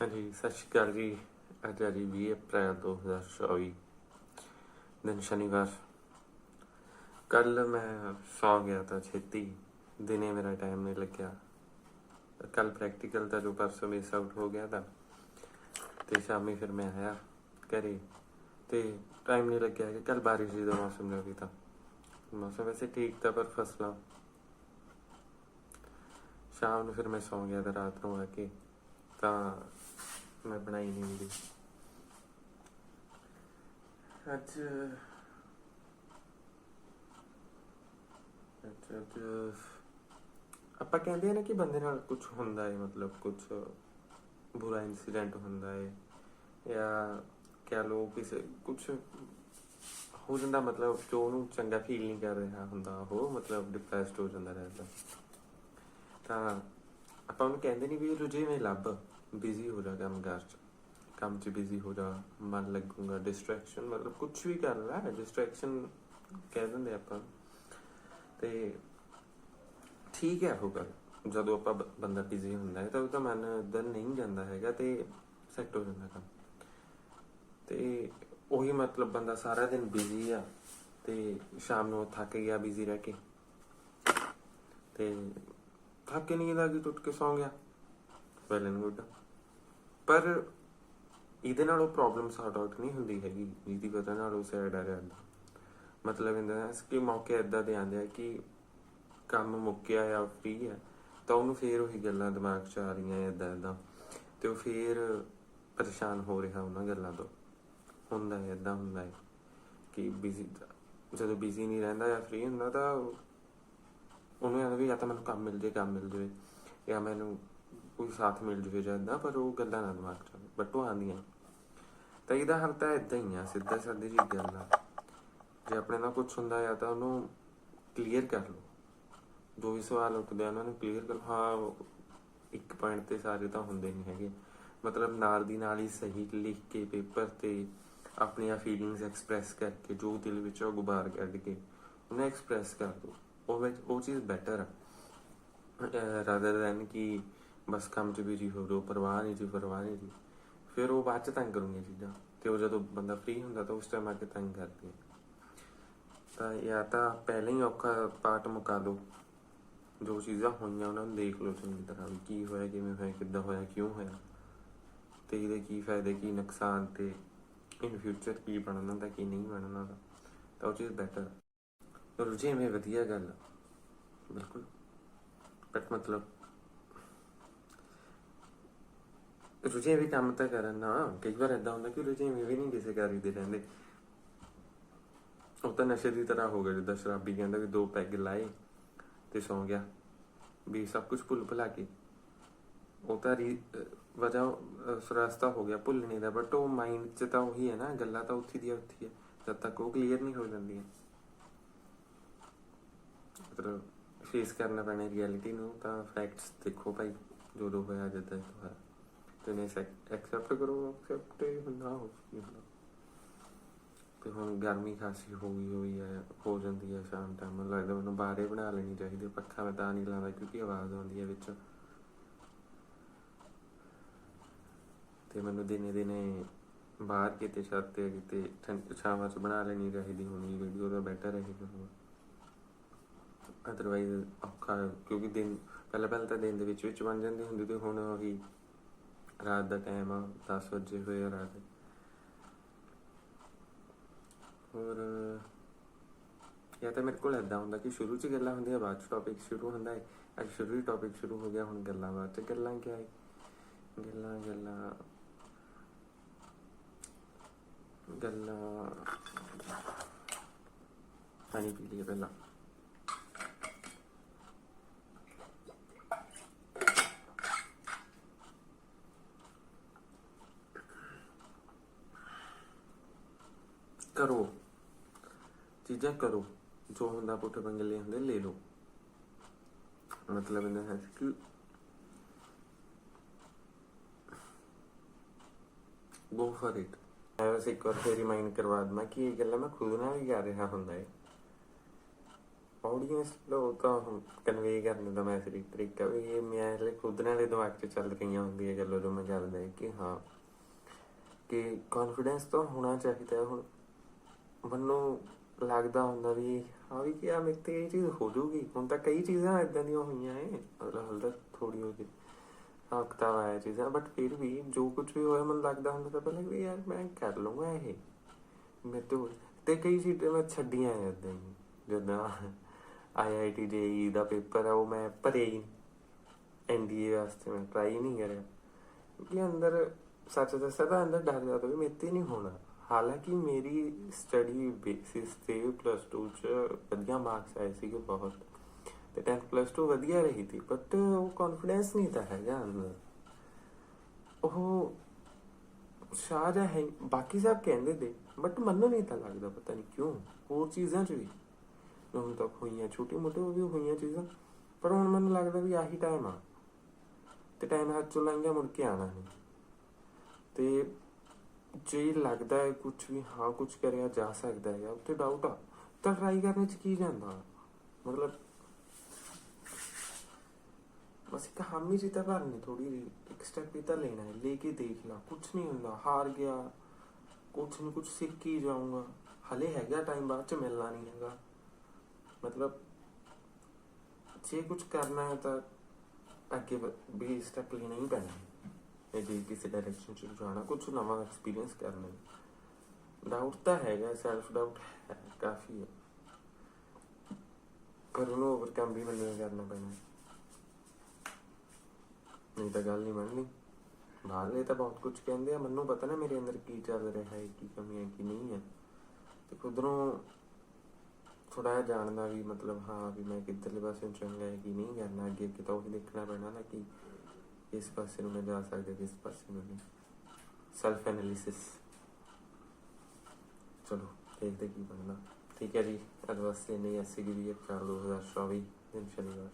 ਹਾਂਜੀ, ਸਤਿ ਸ਼੍ਰੀ ਅਕਾਲ ਜੀ। ਅੱਜ ਹੈ ਜੀ 20 ਅਪ੍ਰੈਲ 2024 ਦਿਨ ਸ਼ਨੀਵਾਰ। ਕੱਲ ਮੈਂ ਸੌ ਗਿਆ ਤਾਂ ਛੇਤੀ, ਦਿਨੇ ਮੇਰਾ ਟਾਈਮ ਨਹੀਂ ਲੱਗਿਆ। ਕੱਲ ਪ੍ਰੈਕਟੀਕਲ ਦਾ ਜੋ ਪਰਸੋਂ ਮਿਸ ਆਊਟ ਹੋ ਗਿਆ ਤਾਂ, ਤੇ ਸ਼ਾਮੀ ਫਿਰ ਮੈਂ ਆਇਆ ਘਰੇ, ਤੇ ਟਾਈਮ ਨਹੀਂ ਲੱਗਿਆ ਕਿ ਕੱਲ ਬਾਰਿਸ਼ ਦੀ ਦਾ ਮੌਸਮ ਰਿਹਾ ਤਾਂ। ਮੌਸਮ ਵੈਸੇ ਠੀਕ ਤਾਂ ਪਰ ਫਸਲਾਂ। ਸ਼ਾਮ ਨੂੰ ਫਿਰ ਮੈਂ ਸੌਂ ਗਿਆ ਤਾਂ ਰਾਤ ਨੂੰ ਆ ਕੇ ਤਾਂ ਮੈਂ ਬਣਾਈ ਨਹੀਂ ਹੁੰਦੀ। ਅੱਜ ਅੱਜ ਅੱਜ ਆਪਾਂ ਕਹਿੰਦੇ ਆ ਨਾ ਕਿ ਬੰਦੇ ਨਾਲ ਕੁਝ ਹੁੰਦਾ ਹੈ ਮਤਲਬ ਕੁਝ ਬੁਰਾ ਇਨਸੀਡੈਂਟ ਹੁੰਦਾ ਹੈ ਜਾਂ ਕਹਿ ਲੋ ਕਿਸੇ ਕੁਝ ਹੋ ਜਾਂਦਾ, ਮਤਲਬ ਜੋ ਉਹਨੂੰ ਚੰਗਾ ਫੀਲ ਨਹੀਂ ਕਰ ਰਿਹਾ ਹੁੰਦਾ, ਉਹ ਮਤਲਬ ਡਿਪਰੈਸਡ ਹੋ ਜਾਂਦਾ ਰਹਿੰਦਾ। ਤਾਂ ਆਪਾਂ ਉਹਨੂੰ ਕਹਿੰਦੇ ਨਹੀਂ ਵੀ ਰੁਝੇਵੇਂ ਲੱਭ। ਬਿਜ਼ੀ ਹੋ ਜਾ ਕੰਮ ਕਾਰ ਚ। ਕੰਮ ਚ ਬਿਜ਼ੀ ਹੋ ਜਾ, ਮਨ ਲੱਗੂਗਾ ਡਿਸਟਰੈਕਸ਼ਨ ਮਤਲਬ ਕੁਝ ਵੀ ਕਰ ਲੈ ਡਿਸਟਰੈਕਸ਼ਨ ਕਹਿ ਦਿੰਦੇ ਆਪਾਂ। ਤੇ ਠੀਕ ਹੈ ਉਹ ਗੱਲ। ਜਦੋਂ ਆਪਾਂ ਬੰਦਾ ਬਿਜ਼ੀ ਹੁੰਦਾ ਹੈ, ਤਾਂ ਉਹਦਾ ਮਨ ਇੱਧਰ ਨਹੀਂ ਜਾਂਦਾ ਹੈਗਾ ਤੇ ਸੈੱਟ ਹੋ ਜਾਂਦਾ ਕੰਮ। ਤੇ ਉਹੀ ਮਤਲਬ ਬੰਦਾ ਸਾਰਾ ਦਿਨ ਬਿਜ਼ੀ ਆ ਤੇ ਸ਼ਾਮ ਨੂੰ ਥੱਕ ਗਿਆ ਬਿਜ਼ੀ ਰਹਿ ਕੇ। ਤੇ ਥੱਕ ਕੇ ਨੀਂਦ ਆ ਗਈ ਟੁੱਟ ਕੇ ਸੌਂ ਗਿਆ। ਵੈਲ ਐਂਡ ਗੁੱਡ ਪਰ ਇਹਦੇ ਨਾਲ ਉਹ ਪ੍ਰੋਬਲਮ ਸੌਰਟ ਆਊਟ ਨਹੀਂ ਹੁੰਦੀ ਹੈਗੀ, ਜਿਹਦੀ ਵਜ੍ਹਾ ਨਾਲ ਉਹ ਸੈਡ ਆ ਜਾਂਦਾ। ਮਤਲਬ ਇਹਦਾ ਕਿ ਮੌਕੇ ਇਦਾਂ ਦੇ ਆਉਂਦੇ ਆ ਕਿ ਕੰਮ ਮੁੱਕਿਆ ਜਾਂ ਫ੍ਰੀ ਹੈ ਤਾਂ ਉਹਨੂੰ ਫੇਰ ਉਹੀ ਗੱਲਾਂ ਦਿਮਾਗ 'ਚ ਆ ਰਹੀਆਂ ਇਦਾਂ ਇਦਾਂ ਤੇ ਉਹ ਫੇਰ ਪਰੇਸ਼ਾਨ ਹੋ ਰਿਹਾ ਉਹਨਾਂ ਗੱਲਾਂ ਤੋਂ। ਹੁੰਦਾ ਹੈ ਇਦਾਂ ਹੁੰਦਾ ਹੈ ਕਿ ਬਿਜ਼ੀ ਜਦੋਂ ਬਿਜ਼ੀ ਨਹੀਂ ਰਹਿੰਦਾ ਜਾਂ ਫ੍ਰੀ ਹੁੰਦਾ ਤਾਂ ਉਹਨੂੰ ਐਂ ਵੀ ਜਾਂ ਤਾਂ ਮੈਨੂੰ ਕੰਮ ਮਿਲ ਜੇ ਕੰਮ ਮਿਲ ਜਾਵੇ ਜਾਂ ਮੈਨੂੰ ਕੋਈ ਸਾਥ ਮਿਲ ਜਾਵੇ ਜਾਂ ਏਦਾਂ, ਪਰ ਉਹ ਗੱਲਾਂ ਨਾ ਦਿਮਾਗ 'ਚ ਬਟ ਉਹ ਆਉਂਦੀਆਂ। ਤਾਂ ਇਹਦਾ ਹੱਲ ਤਾਂ ਇਦਾਂ ਹੀ ਆ, ਸਿੱਧਾ ਸਾਦੀ ਜੀ ਗੱਲ ਆ। ਜੇ ਆਪਣੇ ਨਾਲ ਕੁਝ ਹੁੰਦਾ ਆ ਤਾਂ ਉਹਨੂੰ ਕਲੀਅਰ ਕਰ ਲਓ। ਜੋ ਵੀ ਸਵਾਲ ਉੱਠਦੇ ਆ, ਉਹਨਾਂ ਨੂੰ ਕਲੀਅਰ ਕਰ ਹਾਂ ਇੱਕ ਪੁਆਇੰਟ ਤੇ ਸਾਰੇ ਤਾਂ ਹੁੰਦੇ ਨਹੀਂ ਹੈਗੇ। ਮਤਲਬ ਨਾਲ ਦੀ ਨਾਲ ਹੀ ਸਹੀ ਲਿਖ ਕੇ ਪੇਪਰ ਤੇ ਆਪਣੀਆਂ ਫੀਲਿੰਗਸ ਐਕਸਪ੍ਰੈਸ ਕਰਕੇ, ਜੋ ਦਿਲ ਵਿੱਚ ਗੁਬਾਰ ਕੱਢ ਕੇ ਉਹਨੂੰ ਐਕਸਪ੍ਰੈਸ ਕਰ ਦੋ। ਉਹ ਉਹ ਚੀਜ਼ ਬੈਟਰ ਆ। ਰਾਦਰ ਦੈਨ ਕਿ ਬਸ ਕੰਮ 'ਚ ਬਿਜ਼ੀ ਹੋ ਰੋ ਪਰਵਾਹ ਨਹੀਂ ਜੀ, ਪਰਵਾਹ ਨਹੀਂ ਜੀ। ਫਿਰ ਉਹ ਬਾਅਦ 'ਚ ਤੰਗ ਕਰੂੰਗੀਆਂ ਚੀਜ਼ਾਂ। ਤੇ ਉਹ ਜਦੋਂ ਬੰਦਾ ਫ੍ਰੀ ਹੁੰਦਾ ਤਾਂ ਉਸ ਟਾਈਮ ਆ ਕੇ ਤੰਗ ਕਰਦੀ ਹੈ। ਤਾਂ ਜਾਂ ਤਾਂ ਪਹਿਲਾਂ ਹੀ ਔਖਾ ਪਾਰਟ ਮੁਕਾ ਲਓ ਜੋ ਚੀਜ਼ਾਂ ਹੋਈਆਂ ਉਹਨਾਂ ਨੂੰ ਦੇਖ ਲਓ ਚੰਗੀ ਤਰ੍ਹਾਂ ਵੀ ਕੀ ਹੋਇਆ, ਕਿਵੇਂ ਹੋਇਆ, ਕਿੱਦਾਂ ਹੋਇਆ, ਕਿਉਂ ਹੋਇਆ। ਤੇ ਇਹਦੇ ਕੀ ਫਾਇਦੇ, ਕੀ ਨੁਕਸਾਨ ਤੇ ਇਨ ਫਿਊਚਰ ਕੀ ਬਣਨਾ ਦਾ ਕੀ ਨਹੀਂ ਬਣਨਾ ਦਾ ਤਾਂ ਉਹ ਚੀਜ਼ ਬੈਟਰ ਰੁਝੇ ਮੇ ਵਧੀਆ ਗੱਲ ਆ। ਬਿਲਕੁਲ। ਬਟ ਮਤਲਬ ਰੁਝੇ ਵੀ ਕੰਮ ਤਾਂ ਕਰਨ ਨਾ, ਕਈ ਵਾਰ ਏਦਾਂ ਹੁੰਦਾ ਕਿ ਰੁਝੇ ਵੀ ਨਹੀਂ ਕਿਸੇ ਕਾਰੀ ਦੇ ਰਹਿੰਦੇ। ਉਹ ਤਾਂ ਨਸ਼ੇ ਦੀ ਤਰ੍ਹਾਂ ਹੋ ਗਿਆ, ਜਿੱਦਾਂ ਸ਼ਰਾਬੀ ਕਹਿੰਦਾ ਵੀ ਦੋ ਪੈਗ ਲਾਏ ਤੇ ਸੌਂ ਗਿਆ। ਵੀ ਸਭ ਕੁਝ ਭੁੱਲ ਭੁਲਾ ਕੇ। ਉਹ ਤਾਂ ਰੀ, ਅਹ ਵਜ੍ਹਾ ਹੋ ਗਿਆ ਭੁੱਲਣੇ ਦਾ ਬਟ ਉਹ ਮਾਈਂਡ 'ਚ ਤਾਂ ਉਹੀ ਹੈ ਨਾ, ਗੱਲਾਂ ਤਾਂ ਉੱਥੇ ਦੀ ਉੱਥੇ ਹੈ ਜਦ ਤੱਕ ਉਹ ਕਲੀਅਰ ਨਹੀਂ ਹੋ ਜਾਂਦੀਆਂ। ਮਤਲਬ ਫੇਸ ਕਰਨਾ ਪੈਣਾ ਰਿਐਲਿਟੀ ਨੂੰ, ਤਾਂ ਫੈਕਟਸ ਦੇਖੋ ਭਾਈ ਜੋ ਜੋ ਹੋਇਆ ਜਦ ਤੱਕ ਹੋਇਆ। ਤੇ ਨੇ ਐਕਸੈਪਟ ਕਰੋ ਐਕਸੈਪਟ ਹੁੰਦਾ ਹੁੰਦਾ। ਤੇ ਹੁਣ ਗਰਮੀ ਖਾਸੀ ਹੋ ਗਈ, ਹੋਈ ਹੈ, ਹੋ ਜਾਂਦੀ ਹੈ ਸ਼ਾਮ ਟਾਈਮ ਮੈਨੂੰ ਲੱਗਦਾ ਮੈਨੂੰ ਬਾਹਰੇ ਬਣਾ ਲੈਣੀ ਚਾਹੀਦੀ ਪੱਖਾ ਮੈਂ ਤਾਂ ਨਹੀਂ ਲਾਉਂਦਾ ਕਿਉਂਕਿ ਆਵਾਜ਼ ਆਉਂਦੀ ਹੈ ਵਿੱਚ। ਤੇ ਮੈਨੂੰ ਦਿਨੇ ਦਿਨੇ ਬਾਹਰ ਕਿਤੇ ਛੱਤ ਤੇ ਕਿਤੇ ਠੰਡ ਛਾਵਾਂ 'ਚ ਬਣਾ ਲੈਣੀ ਚਾਹੀਦੀ ਹੋਣੀ ਵੀਡੀਓ ਦਾ ਬੈਟਰ ਰਹੇਗਾ ਅਦਰਵਾਈਜ਼ ਔਖਾ, ਕਿਉਂਕਿ ਦਿਨ ਪਹਿਲਾਂ ਪਹਿਲਾਂ ਤਾਂ ਦਿਨ ਦੇ ਵਿੱਚ ਵਿੱਚ ਬਣ ਜਾਂਦੀ ਹੁੰਦੀ ਤੇ ਹੁਣ ਉਹੀ ਰਾਤ ਦਾ ਟਾਈਮ ਆ 10 ਵਜੇ ਹੋਏ ਆ ਰਾਤ। ਹੋਰ, ਜਾਂ ਤਾਂ ਮੇਰੇ ਕੋਲ ਏਦਾਂ ਹੁੰਦਾ ਕਿ ਸ਼ੁਰੂ 'ਚ ਗੱਲਾਂ ਹੁੰਦੀਆਂ, ਬਾਅਦ 'ਚ ਟੌਪਿਕ ਸ਼ੁਰੂ ਹੁੰਦਾ ਹੈ ਅੱਜ ਸ਼ੁਰੂ ਹੀ ਟੌਪਿਕ ਸ਼ੁਰੂ ਹੋ ਗਿਆ, ਹੁਣ ਗੱਲਾਂ ਬਾਅਦ 'ਚ ਗੱਲਾਂ ਕੀ ਹੈ ਗੱਲਾਂ ਗੱਲਾਂ ਗੱਲਾਂ। ਪਾਣੀ ਪੀ ਲਈਏ ਪਹਿਲਾਂ। ਕਰੋ। ਚੀਜ਼ਾਂ ਕਰੋ। ਜੋ ਹੁੰਦਾ ਪੁੱਠੇ ਪੰਗਲੇ ਹੁੰਦੇ, ਲੈ ਲਓ। ਮਤਲਬ ਇਹਦਾ ਹੈ ਕਿ ਗੋ ਫॉर ਇਟ ਮੈਂ ਵੈਸੇ ਇੱਕ ਵਾਰ ਫੇਰ ਰਿਮਾਈਂਡ ਕਰਵਾ ਦਵਾਂ ਕਿ ਇਹ ਗੱਲਾਂ ਮੈਂ ਖੁਦ ਨਾਲ ਹੀ ਕਰ ਰਿਹਾ ਹੁੰਦਾ ਹੈ ਆਡੀਅנס ਲੋਕ ਕਨਵੇ ਕਰਨ ਦਾ ਮੈਂ ਸਿਰਫ ਤਰੀਕਾ ਵੀ ਇਹ ਮੇਰੇ ਖੁਦ ਨਾਲ ਦਿਮਾਗ 'ਚ ਚੱਲ ਰਹੀਆਂ ਹੁੰਦੀਆਂ ਗੱਲਾਂ ਜੋ ਮੈਂ ਚੱਲਦਾ ਕਿ ਹਾਂ, ਕਿ ਕੌਨਫੀਡੈਂਸ ਤਾਂ ਹੋਣਾ ਚਾਹੀਦਾ ਹੁਣ। ਮੈਨੂੰ ਲੱਗਦਾ ਹੁੰਦਾ ਵੀ, ਹਾਂ ਵੀ ਕਿ ਆ ਮੇਰੇ ਤੇ ਇਹ ਚੀਜ਼ ਹੋ ਜੂਗੀ ਹੁਣ ਤਾਂ ਕਈ ਚੀਜ਼ਾਂ ਇਦਾਂ ਦੀਆਂ ਹੋਈਆਂ ਏ ਮਤਲਬ ਹਲਦਾ ਥੋੜੀ ਹੋ ਗਈ ਹਫਤਾ ਆਇਆ ਚੀਜ਼ਾਂ ਬਟ ਫਿਰ ਵੀ ਜੋ ਕੁਝ ਵੀ ਹੋਇਆ, ਮੈਨੂੰ ਲੱਗਦਾ ਹੁੰਦਾ ਤਾਂ ਪਹਿਲਾਂ ਵੀ ਯਾਰ ਮੈਂ ਕਰ ਲਵਾਂਗਾ ਇਹ। ਮੇਰੇ ਤੋਂ ਤੇ ਕਈ ਚੀਜ਼ਾਂ ਮੈਂ ਛੱਡੀਆਂ ਇਦਾਂ ਹੀ। ਜਿੱਦਾਂ ਆਈਆਈਟੀ ਜੇਈ ਦਾ ਪੇਪਰ ਆ, ਉਹ ਮੈਂ ਭਰੇ ਹੀ ਐਨਡੀਏ ਵਾਸਤੇ ਮੈਂ ਟਰਾਈ ਨਹੀਂ ਕਰਿਆ। ਕਿਉਂਕਿ ਅੰਦਰ, ਸੱਚ ਦੱਸਾਂ ਤਾਂ ਅੰਦਰ ਡਰ ਜਾਂਦਾ ਵੀ ਮੇਰੇ ਤੇ ਨਹੀਂ ਹੋਣਾ। ਹਾਲਾਂਕਿ ਮੇਰੀ ਸਟੱਡੀ ਬੇਸਿਸ ਤੇ ਪਲੱਸ 2 ਚ ਵਧੀਆ ਮਾਰਕਸ ਆਏ ਸੀਗੇ ਬਹੁਤ। ਤੇ 10th ਪਲੱਸ 2 ਵਧੀਆ ਰਹੀ ਸੀ ਬਟ ਉਹ ਕੌਨਫੀਡੈਂਸ ਨਹੀਂ ਤਾਂ ਹੈਗਾ। ਅੰਦਰ ਉਹ ਸ਼ਾਇਦ ਹੈ, ਬਾਕੀ ਸਭ ਕਹਿੰਦੇ ਦੇ ਬਟ ਮੈਨੂੰ ਨਹੀਂ ਤਾਂ ਲੱਗਦਾ ਪਤਾ ਨਹੀਂ ਕਿਉਂ, ਹੋਰ ਚੀਜ਼ਾਂ ਚ ਵੀ। ਹੁਣ ਤੱਕ ਹੋਈਆਂ ਛੋਟੇ ਮੋਟੇ ਵੀ ਹੋਈਆਂ ਚੀਜ਼ਾਂ, ਪਰ ਹੁਣ ਮੈਨੂੰ ਲੱਗਦਾ ਵੀ ਆਹੀ ਟਾਈਮ ਆ। ਤੇ ਟਾਈਮ ਹੱਥ ਚੋਂ ਲੰਘਿਆ ਮੁੜ ਕੇ ਆਣਾ ਨਹੀਂ ਤੇ ਜੇ ਲੱਗਦਾ ਹੈ ਕੁਝ ਵੀ, ਹਾਂ ਕੁਝ ਕਰਿਆ ਜਾ ਸਕਦਾ ਹੈ, ਉੱਥੇ ਡਾਊਟ ਆ। ਤਾਂ ਟਰਾਈ ਕਰਨ ਚ ਕੀ ਜਾਂਦਾ? ਮਤਲਬ ਬਸ ਇੱਕ ਹਾਮੀ ਜੀ ਤਾਂ ਭਰਨੀ ਥੋੜੀ ਜਿਹੀ, ਇੱਕ ਸਟੈਪ ਹੀ ਤਾਂ ਲੈਣਾ ਹੈ, ਲੈ ਕੇ ਦੇਖ ਲਾ ਕੁਝ ਨਹੀਂ ਹੁੰਦਾ, ਹਾਰ ਗਿਆ ਕੁਝ ਨਹੀਂ ਕੁਝ ਸਿੱਖ ਹੀ ਜਾਊਂਗਾ। ਹਲੇ ਹੈਗਾ ਟਾਈਮ ਬਾਅਦ ਚ, ਮਿਲਣਾ ਨਹੀਂ ਹੈਗਾ। ਮਤਲਬ ਜੇ ਕੁਝ ਕਰਨਾ ਹੈ ਤਾਂ ਅੱਗੇ ਵੀ ਸਟੈਪ ਲੈਣਾ ਹੀ ਪੈਣਾ ਹੈ ਜੇ ਕਿਸੇ ਡਾਇਰੈਕਸ਼ਨ ਚ ਜਾਣਾ। ਕੁਝ ਨਵਾਂ ਐਕਸਪੀਰੀਅੰਸ ਕਰਨਾ ਡਾਊਟ ਤਾਂ ਹੈਗਾ ਸੈਲਫ ਡਾਊਟ ਕਾਫੀ ਹੈ। ਪਰ ਉਹਨੂੰ ਓਵਰਕਮ ਵੀ ਮੈਨੂੰ ਕਰਨਾ ਪੈਣਾ। ਨਹੀਂ ਤਾਂ ਗੱਲ ਨਹੀਂ ਬਣਨੀ। ਬਾਹਰਲੇ ਤਾਂ ਬਹੁਤ ਕੁਝ ਕਹਿੰਦੇ ਆ, ਮੈਨੂੰ ਪਤਾ ਨਾ ਮੇਰੇ ਅੰਦਰ ਕੀ ਚੱਲ ਰਿਹਾ ਹੈ, ਕੀ ਕਮੀਆਂ ਕੀ ਨਹੀਂ ਹੈ। ਤੇ ਖੁਦਰੋਂ ਥੋੜਾ ਜਿਹਾ ਜਾਣਦਾ ਵੀ ਮਤਲਬ, ਹਾਂ ਵੀ ਮੈਂ ਕਿੱਧਰਲੇ ਪਾਸੇ ਚੰਗਾ ਹੈ, ਕੀ ਨਹੀਂ ਕਰਨਾ ਅੱਗੇ ਅੱਗੇ ਤਾਂ ਉਹ ਦੇਖਣਾ ਪੈਣਾ ਨਾ ਕਿ ਇਸ ਪਾਸੇ ਨੂੰ ਮੈਂ ਜਾ ਸਕਦਾ ਇਸ ਪਾਸੇ ਨੂੰ ਨਹੀਂ। ਸੈਲਫ ਐਨਾਲਿਸਿਸ ਚਲੋ, ਦੇਖਦੇ ਕੀ ਬਣਦਾ। ਠੀਕ ਹੈ ਜੀ ਅੱਜ ਵਾਸਤੇ ਨਹੀਂ ਐਸੀ ਦੀ ਵੀ 4 2024 ਦਿਨ ਸ਼ਨੀਵਾਰ।